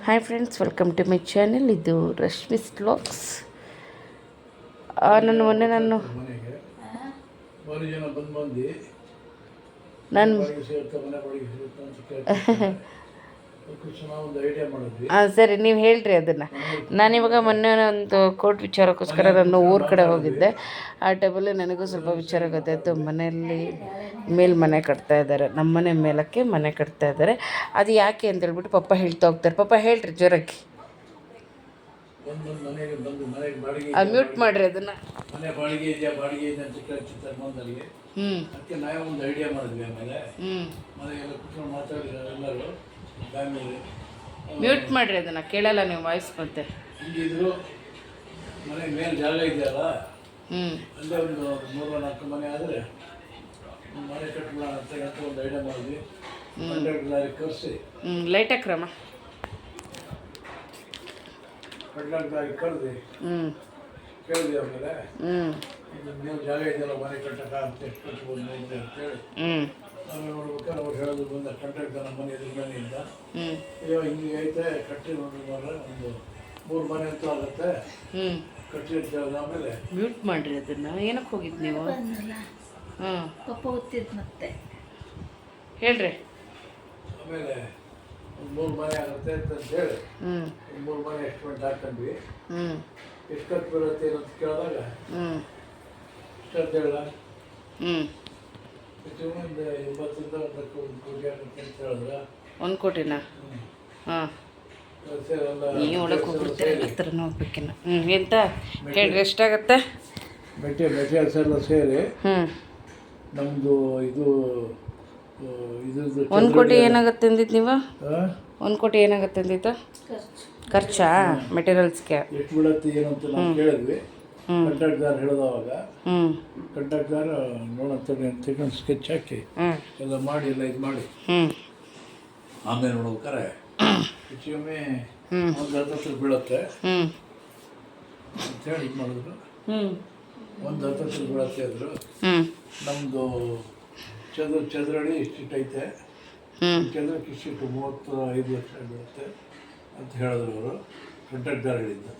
Hi friends welcome to my channel ಇದು ರಶ್ಮಿ ಸ್ಲಾಕ್ಸ್ ನಾನು ಮೊನ್ನೆ ನಾನು ನಾನು ಹಾಂ ಸರಿ ನೀವು ಹೇಳ್ರಿ ಅದನ್ನು. ನಾನಿವಾಗ ಮೊನ್ನೆ ಒಂದು ಕೋರ್ಟ್ ವಿಚಾರಕ್ಕೋಸ್ಕರ ನಾನು ಊರ ಕಡೆ ಹೋಗಿದ್ದೆ. ಆ ಟೈಮಲ್ಲಿ ನನಗೂ ಸ್ವಲ್ಪ ವಿಚಾರ ಗೊತ್ತಾಯಿತು. ಮನೆಯಲ್ಲಿ ಮೇಲ್ ಮನೆ ಕಟ್ತಾ ಇದ್ದಾರೆ. ನಮ್ಮ ಮನೆ ಮೇಲಕ್ಕೆ ಮನೆ ಕಟ್ತಾ ಇದ್ದಾರೆ. ಅದು ಯಾಕೆ ಅಂತ ಹೇಳ್ಬಿಟ್ಟು ಪಪ್ಪ ಹೇಳ್ತಾ ಹೋಗ್ತಾರೆ. ಪಪ್ಪ ಹೇಳ್ರಿ ಜ್ವರಕ್ಕೆ ಮ್ಯೂಟ್ ಮಾಡ್ರಿ ಅದನ್ನ. ಹ್ಞೂ ಮ್ಯೂಟ್ ಮಾಡಿರಿ ಅದನ್ನು ಕೇಳಲ್ಲ ನೀವು ವಾಯ್ಸ್ ಮತ್ತೆ. ಹಿಂಗಿದ್ರು ಮನೆ ಮೇಲೆ ಜಾಗ ಇದೆಯಲ್ಲ ಹ್ಞೂ ಅಲ್ಲೇ ಒಂದು ಮೂರು ನಾಲ್ಕು ಮನೆ ಆದರೆ ಮನೆ ಕಟ್ಬಿಡೋಣ ಅಂತ ಒಂದು ಐಡಿಯಾ ಮಾಡಿದ್ವಿ. ಹಂಡ್ರೆಡ್ ಲಾರಿ ಕರೆಸಿ. ಹ್ಞೂ ಲೈಟ್ ಲಾರಿ ಕರೆದು. ಹ್ಞೂ ಕೇಳಿದ್ವಿ ಆಮೇಲೆ? ಹ್ಞೂ ನೀವು ಜಾಗ ಇದೆಯಲ್ಲ ಮನೆ ಕಟ್ಟಕ ಅಂತ ಎಷ್ಟು ಕಟ್ಬೋದು ಅಂತ ಹೇಳಿ. ಹ್ಞೂ ಆಮೇಲೆ ನೋಡ್ಬೇಕಾದ್ರೆ ಅವ್ರು ಹೇಳೋದು ಬಂದ ಕಂಟ್ರಾಕ್ಟ್ ನಮ್ಮ ಮನೆ ಎದುರು ಮನೆಯಿಂದ ಹ್ಞೂ ಅಯ್ಯೋ ಹಿಂಗೆ ಐತೆ ಕಟ್ಟಿ ನೋಡಿ ಮಾರ್ರೆ, ಒಂದು ಮೂರು ಮನೆ ಅಂತೂ ಆಗುತ್ತೆ. ಹ್ಞೂ ಕಟ್ಟಿ ಅಂತ ಹೇಳಿದ ಆಮೇಲೆ. ಮ್ಯೂಟ್ ಮಾಡ್ರಿ ಅದನ್ನ. ಏನಕ್ಕೆ ಹೋಗಿದ್ದು ನೀವು? ಹ್ಞೂ ಪಪ್ಪ ಓದ್ತಿದ್ ಮತ್ತೆ. ಹೇಳ್ರಿ. ಆಮೇಲೆ ಒಂದು ಮೂರು ಮನೆ ಆಗುತ್ತೆ ಅಂತ ಹೇಳಿ. ಹ್ಞೂ ಒಂದು ಮೂರು ಮನೆ ಎಸ್ಟಿಮೇಟ್ ಹಾಕೊಂಡ್ವಿ. ಹ್ಞೂ ಎಷ್ಟು ಖರ್ಚು ಬರುತ್ತೆ ಅಂತ ಕೇಳಿದಾಗ. ಹ್ಞೂ ಎಷ್ಟು ಅಂತ ಹೇಳ ಹ್ಞೂ ಒಂದು ಎಂಬತ್ತರಿಂದ ಒಂದು ಒಂದು ಕೋಟಿ ಆಗುತ್ತೆ ಅಂತ ಹೇಳಿದ್ರ? ಒಂದು ಕೋಟಿನಾ? ಹಾಂ. ನೀವು ಒಳಗೆ ಹೋಗ್ಬಿಡ್ತೀರ? ಹತ್ರ ಹೋಗ್ಬೇಕಿನ್ನ. ಹ್ಞೂ ಎಂತ? ಹೇಳ್ರಿ ಎಷ್ಟಾಗತ್ತೆ? ಬೆಟ್ಟಿ ಮೆಟೀರಿಯಲ್ಸ್ ಎಲ್ಲ ಸೇರಿ. ಹ್ಞೂ ನಮ್ಮದು ಇದು ಇದ್ರದ್ದು ಒಂದು ಕೋಟಿ ಏನಾಗುತ್ತೆ ಅಂದಿದ್ದು ನೀವು? ಒಂದು ಕೋಟಿ ಏನಾಗುತ್ತೆ ಅಂದಿತ್ತು ಖರ್ಚು. ಖರ್ಚಾ? ಮೆಟೀರಿಯಲ್ಸ್ಗೆ ಎಷ್ಟು ಬೀಳತ್ತೆ ಏನು ಅಂತ ನಾವು ಕೇಳಿದ್ವಿ. ಕಂಟ್ರಾಕ್ಟ್ದಾರ್ ಹೇಳಿದವಾಗ ಹ್ಞೂ ಕಂಟ್ರಾಕ್ಟ್ದಾರ ಅಂತ ತಿಳ್ಕೊಂಡು ಸ್ಕೆಚ್ ಹಾಕಿ ಎಲ್ಲ ಮಾಡಿ ಎಲ್ಲ ಇದು ಮಾಡಿ. ಆಮೇಲೆ ನೋಡ್ಬೇಕಾರೆ ಹೆಚ್ಚಿಗೊಮ್ಮೆ ಒಂದು ಹತ್ತು ಹತ್ತು ಬೀಳುತ್ತೆ. ಅಂತ ಅಂತೇಳಿ ಇದು ಮಾಡಿದ್ರು. ಒಂದು ಹತ್ತು ಹತ್ತು ಬೀಳುತ್ತೆ ಅಂದರು. ನಮ್ಮದು ಚದುರ ಚದುರಡಿ ಇಷ್ಟಿಟ್ಟು ಐತೆ. ಚದುರಕ್ಕೆ ಇಷ್ಟಿಟ್ಟು ಮೂವತ್ತು ಐದು ಲಕ್ಷ ಬೀಳುತ್ತೆ ಅಂತ ಹೇಳಿದ್ರು ಅವರು. ಕಂಟ್ರಾಕ್ಟ್ದಾರ್ ಹೇಳಿದ್ದು.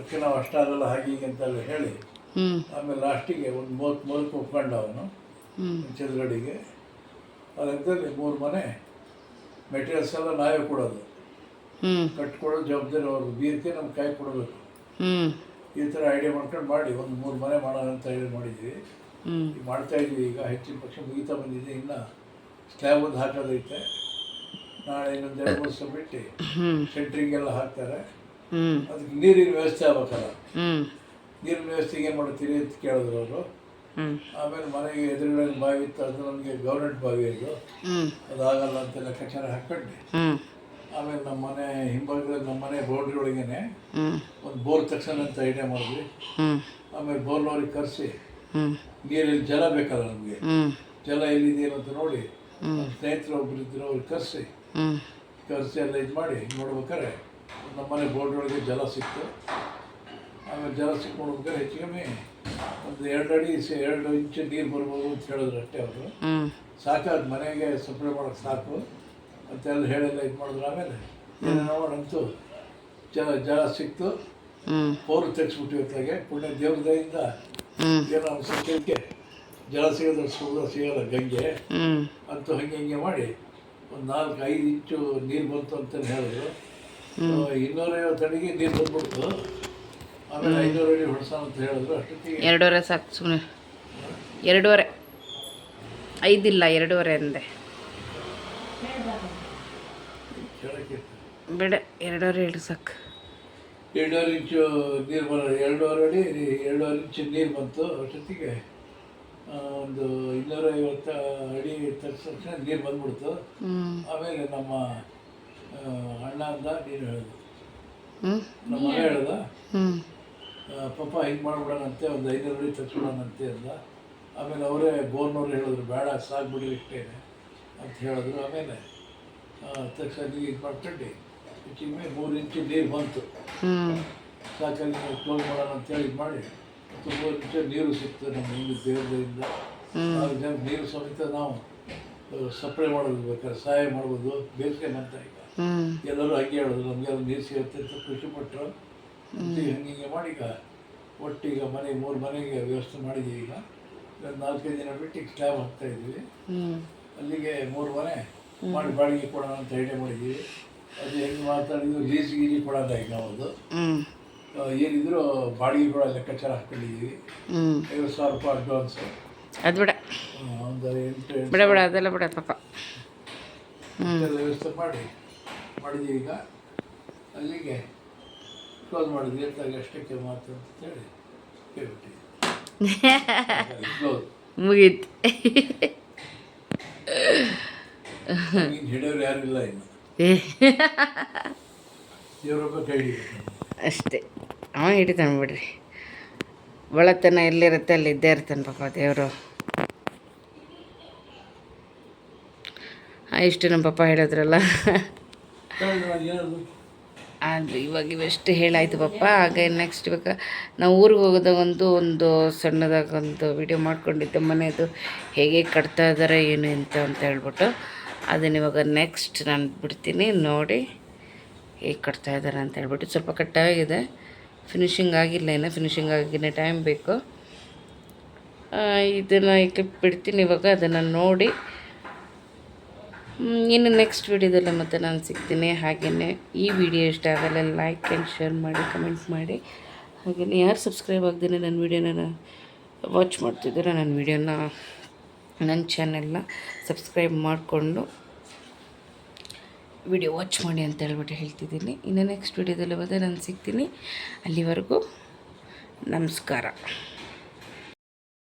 ಅದಕ್ಕೆ ನಾವು ಅಷ್ಟಾಗಲ್ಲ ಹಾಗೆ ಹೀಗೆ ಅಂತೆಲ್ಲ ಹೇಳಿ ಆಮೇಲೆ ಲಾಸ್ಟಿಗೆ ಒಂದು ಮೂವತ್ತು ಮೂವತ್ತು ಒಪ್ಕೊಂಡ ಅವನು ಹ್ಞೂ ಅದಕ್ಕೆ ಅದರಲ್ಲಿ ಮೂರು ಮನೆ ಮೆಟೀರಿಯಲ್ಸ್ ಎಲ್ಲ ನಾವೇ ಕೊಡೋದು. ಕಟ್ಕೊಡೋ ಜವಾಬ್ದಾರಿ ಅವ್ರದ್ದು. ಬೀರ್ಕೆ ನಮ್ಗೆ ಕೈ ಕೊಡಬೇಕು. ಈ ಥರ ಐಡಿಯಾ ಮಾಡ್ಕೊಂಡು ಮಾಡಿ ಒಂದು ಮೂರು ಮನೆ ಮಾಡೋಣ ಅಂತ ಹೇಳಿ ಮಾಡಿದ್ವಿ. ಮಾಡ್ತಾ ಇದ್ವಿ. ಈಗ ಹೆಚ್ಚಿನ ಪಕ್ಷ ಮುಗಿತಾ ಬಂದಿದೆ. ಇನ್ನು ಸ್ಲ್ಯಾಬ್ ಒಂದು ಹಾಕೋದೈತೆ. ನಾಳೆ ಇನ್ನೊಂದು ಎರಡು ವರ್ಷ ಬಿಟ್ಟು ಸೆಂಟ್ರಿಂಗ್ ಎಲ್ಲ ಹಾಕ್ತಾರೆ. ಅದಕ್ಕೆ ನೀರಿನ ವ್ಯವಸ್ಥೆ ಆಗ್ಬೇಕಲ್ಲ. ನೀರಿನ ವ್ಯವಸ್ಥೆಗೆ ಏನು ಮಾಡ್ತೀರಿ ಅಂತ ಕೇಳಿದ್ರು ಅವರು. ಆಮೇಲೆ ಮನೆಗೆ ಎದುರುಗಡೆ ಬಾವಿ ಇತ್ತು ಅದು ನಮಗೆ ಗೌರ್ಮೆಂಟ್ ಬಾವಿ ಅದು. ಅದಾಗಲ್ಲ ಅಂತ ಲೆಕ್ಕಾಚಾರ ಹಾಕ್ಕೊಂಡು. ಆಮೇಲೆ ನಮ್ಮ ಮನೆ ಹಿಂಭಾಗದಲ್ಲಿ ನಮ್ಮ ಮನೆ ಬೌಂಡ್ರಿ ಒಳಗೇನೆ ಒಂದು ಬೋರ್ ತಕ್ಷಣ ಅಂತ ಐಡಿಯಾ ಮಾಡಿದ್ವಿ. ಆಮೇಲೆ ಬೋರ್ನವ್ರಿಗೆ ಕರೆಸಿ. ನೀರಲ್ಲಿ ಜಲ ಬೇಕಲ್ಲ ನಮಗೆ. ಜಲ ಎಲ್ಲಿದೆಯೋ ಅಂತ ನೋಡಿ ಸ್ನೇಹಿತರು ಒಬ್ಬರಿದ್ರು ಅವ್ರಿಗೆ ಕರೆಸಿ. ಕರೆಸಿ ಎಲ್ಲ ಇದು ಮಾಡಿ ನೋಡ್ಬೇಕಾರೆ ನಮ್ಮ ಮನೆ ಬೋರ್ಡ್ ಒಳಗೆ ಜಲ ಸಿಕ್ತು. ಆಮೇಲೆ ಜಲ ಸಿಕ್ಕೊಂಡು ಹೆಚ್ಚು ಕಮ್ಮಿ ಒಂದು ಎರಡು ಅಡಿ ಎರಡು ಇಂಚು ನೀರು ಬರ್ಬೋದು ಅಂತ ಹೇಳಿದ್ರು ಅಷ್ಟೇ ಅವರು. ಸಾಕಾದ ಮನೆಗೆ ಸಪ್ಲೈ ಮಾಡೋಕ್ಕೆ ಸಾಕು. ಅಂತೆಲ್ಲ ಹೇಳಿಲ್ಲ ಇದು ಮಾಡಿದ್ರು. ಆಮೇಲೆ ನೋಡಂತೂ ಅಂತೂ ಜಲ ಜಲ ಸಿಕ್ತು. ಪೋರ್ ಪೌರು ತೆಗೆಸ್ಬಿಟ್ಟು ಇವತ್ತಾಗೆ ಪುಣ್ಯ ದೇವ್ರ ದಯಿಂದ ಏನೋ ಸತ್ಯಕ್ಕೆ ಜಲ ಸಿಗೋದ್ರ ಸೂರ್ಯ ಸಿಗಲ್ಲ ಗಂಗೆ. ಅಂತೂ ಹಂಗೆ ಹಿಂಗೆ ಮಾಡಿ ಒಂದು ನಾಲ್ಕು ಐದು ಇಂಚು ನೀರು ಬಂತು ಅಂತ ಹೇಳಿದ್ರು. ಇನ್ನೂರೈವತ್ತು ಅಡಿಗೆ ನೀರು ಬಂದ್ಬಿಡ್ತು. ಆಮೇಲೆ ಐನೂರು ಅಡಿ ಹೊಡ್ಸೋಣ ಅಂತ ಹೇಳಿದ್ರು. ಅಷ್ಟೊತ್ತಿಗೆ ಎರಡೂವರೆ ಸಾಕು ಸುಮ್ಮನೆ ಎರಡೂವರೆ. ಐದಿಲ್ಲ ಎರಡೂವರೆ ಅಂದೆ. ಬೇಡ ಎರಡೂವರೆ ಎರಡು ಸಾಕು. ಎರಡೂವರೆ ಇಂಚು ನೀರು ಬರ ಎರಡೂವರೆ ಅಡಿ ಎರಡೂವರೆ ಇಂಚು ನೀರು ಬಂತು. ಅಷ್ಟೊತ್ತಿಗೆ ಒಂದು ಇನ್ನೂರೈವತ್ತು ಅಡಿ ತಕ್ಷಣ ನೀರು ಬಂದ್ಬಿಡ್ತು. ಆಮೇಲೆ ನಮ್ಮ ಅಣ್ಣ ಅಂದ ನೀನು ಹೇಳಿದ್ರು ಹ್ಞೂ ನಮ್ಮ ಮಗ ಹೇಳ್ದ ಪಪ್ಪ ಹಿಂಗೆ ಮಾಡ್ಬಿಡೋಣಂತೆ ಒಂದು ಐನೂರು ಅಡಿ ತಗ್ಸ್ಬಿಡೋಣಂತೆ ಅಂದ. ಆಮೇಲೆ ಅವರೇ ಬೋರ್ನವ್ರು ಹೇಳಿದ್ರು ಬೇಡ ಸಾಕ್ಬಿಡಿ ಇಷ್ಟೇ ಅಂತ ಹೇಳಿದ್ರು. ಆಮೇಲೆ ತಕ್ಷಣ ಇದು ಮಾಡ್ಕೊಂಡು. ಹೆಚ್ಚಿಗೆ ಮೂರು ಇಂಚು ನೀರು ಬಂತು. ಹ್ಞೂ ಸಾಕಲ್ಲಿ ಕ್ಲೋಸ್ ಮಾಡೋಣ ಅಂತೇಳಿ ಇದು ಮಾಡಿ. ತುಂಬ ಇಂಚು ನೀರು ಸಿಗ್ತದೆ ನಮ್ಮ ಹಿಂದೆ ದೇವರಿಂದ ನಾಲ್ಕು ಜನ ನೀರು ಸಮೇತ ನಾವು ಸಪ್ಲೈ ಮಾಡೋದು ಬೇಕಾದ್ರೆ ಸಹಾಯ ಮಾಡ್ಬೋದು ಬೇಸಿಗೆ ಬಂತ ಈಗ ಎಲ್ಲರೂ ಹಂಗೆ ಹೇಳೋದು ನಮಗೆ ಅದು ನೀರು ಸಿಗುತ್ತೆ ಅಂತ ಖುಷಿ ಪಟ್ಟರು ಹಂಗೆ ಹಿಂಗೆ ಮಾಡಿ ಈಗ ಒಟ್ಟೀಗ ಮನೆ ಮೂರು ಮನೆಗೆ ವ್ಯವಸ್ಥೆ ಮಾಡಿದ್ದೀವಿ ಈಗ. ನಾಲ್ಕೈದು ದಿನ ಬಿಟ್ಟು ಈಗ ಸ್ಲ್ಯಾಬ್ ಹಾಕ್ತಾ ಇದ್ವಿ. ಅಲ್ಲಿಗೆ ಮೂರು ಮನೆ ಮಾಡಿ ಬಾಡಿಗೆ ಕೊಡೋಣ ಅಂತ ಐಡಿಯಾ ಮಾಡಿದ್ವಿ. ಅದು ಹೆಂಗೆ ಮಾತಾಡಿದ್ರು ಲೀಸ್ ಗೀಜಿ ಕೊಡೋಲ್ಲ ಈಗ ಅದು ಏನಿದ್ರು ಬಾಡಿಗೆ ಕೂಡ ಲೆಕ್ಕಾಚಾರ ಹಾಕೊಂಡಿದ್ದೀವಿ ಹ್ಞೂ ಐವತ್ತು ಸಾವಿರ ರೂಪಾಯಿ ಅಡ್ವಾನ್ಸು ಅದು ಬಿಡ ಬಿಡ ಬಿಡ ಅದೆಲ್ಲ ಬಿಡ ಪಾಪ. ಎಲ್ಲ ವ್ಯವಸ್ಥೆ ಮಾಡಿ ಮಾಡಿದ್ದೀವಿ ಈಗ. ಅಲ್ಲಿಗೆ ಕ್ಲೋಸ್ ಮಾಡಿದ್ವಿ ಎತ್ತಾಗ ಅಷ್ಟಕ್ಕೆ ಮಾತು ಅಂತ ಹೇಳಿ ಕೇಳ್ಬಿಟ್ಟಿದ್ವಿ. ಕ್ಲೋಸ್ ಮುಗೀತು. ಹಿಡಿಯೋರು ಯಾರು ಇಲ್ಲ ಇನ್ನು. ದೇವ್ರೊಬ್ಬ ಕೈ ಅಷ್ಟೇ. ಅವ ಹಿಡಿತಾನೆ ಬಿಡ್ರಿ. ಒಳತನ ಎಲ್ಲಿರುತ್ತೆ ಅಲ್ಲಿ ಇದ್ದೇ ಇರ್ತಾನೆ ಪಾಪ ದೇವರು. ಇಷ್ಟು ನಮ್ಮ ಪಪ್ಪ ಹೇಳಿದ್ರಲ್ಲ. ಆದರೆ ಇವಾಗ ಇವೆಷ್ಟು ಹೇಳಾಯಿತು ಪಪ್ಪ ಆಗ ನೆಕ್ಸ್ಟ್ ಇವಾಗ ನಾವು ಊರಿಗೆ ಹೋಗೋದಾಗ ಒಂದು ಒಂದು ಸಣ್ಣದಾಗ ಒಂದು ವಿಡಿಯೋ ಮಾಡ್ಕೊಂಡಿದ್ದೆ ಮನೆಯದು ಹೇಗೆ ಕಟ್ತಾ ಇದ್ದಾರೆ ಏನು ಅಂತ ಅಂತ ಹೇಳ್ಬಿಟ್ಟು. ಅದನ್ನ ಇವಾಗ ನೆಕ್ಸ್ಟ್ ನಾನು ಬಿಡ್ತೀನಿ ನೋಡಿ ಹೇಗೆ ಕಟ್ತಾ ಇದ್ದಾರೆ ಅಂತ ಹೇಳ್ಬಿಟ್ಟು. ಸ್ವಲ್ಪ ಕಟ್ಟಾಗಿದೆ. ಫಿನಿಶಿಂಗ್ ಆಗಿಲ್ಲ ಇನ್ನು ಫಿನಿಶಿಂಗ್ ಆಗಿನ ಟೈಮ್ ಬೇಕು. ಇದನ್ನು ಈ ಕ್ಲಿಪ್ ಬಿಡ್ತೀನಿ ಇವಾಗ ಅದನ್ನು ನೋಡಿ. ಇನ್ನು ನೆಕ್ಸ್ಟ್ ವಿಡಿಯೋದಲ್ಲಿ ಮತ್ತೆ ನಾನು ಸಿಗ್ತೀನಿ. ಹಾಗೆಯೇ ಈ ವಿಡಿಯೋ ಇಷ್ಟ ಆಗಲ್ಲ ಲೈಕ್ ಆ್ಯಂಡ್ ಶೇರ್ ಮಾಡಿ ಕಮೆಂಟ್ ಮಾಡಿ. ಹಾಗೆಯೇ ಯಾರು ಸಬ್ಸ್ಕ್ರೈಬ್ ಆಗ್ದೇನೆ ನನ್ನ ವೀಡಿಯೋನ ವಾಚ್ ಮಾಡ್ತಿದ್ದೀರ, ನನ್ನ ವೀಡಿಯೋನ ನನ್ನ ಚಾನೆಲ್ನ ಸಬ್ಸ್ಕ್ರೈಬ್ ಮಾಡಿಕೊಂಡು ವಿಡಿಯೋ ವಾಚ್ ಮಾಡಿ ಅಂತ ಹೇಳ್ಬಿಟ್ಟು ಹೇಳ್ತಿದ್ದೀನಿ. ಇನ್ನು ನೆಕ್ಸ್ಟ್ ವಿಡಿಯೋದಲ್ಲಿ ಹೋದರೆ ನಾನು ಸಿಗ್ತೀನಿ. ಅಲ್ಲಿವರೆಗೂ ನಮಸ್ಕಾರ.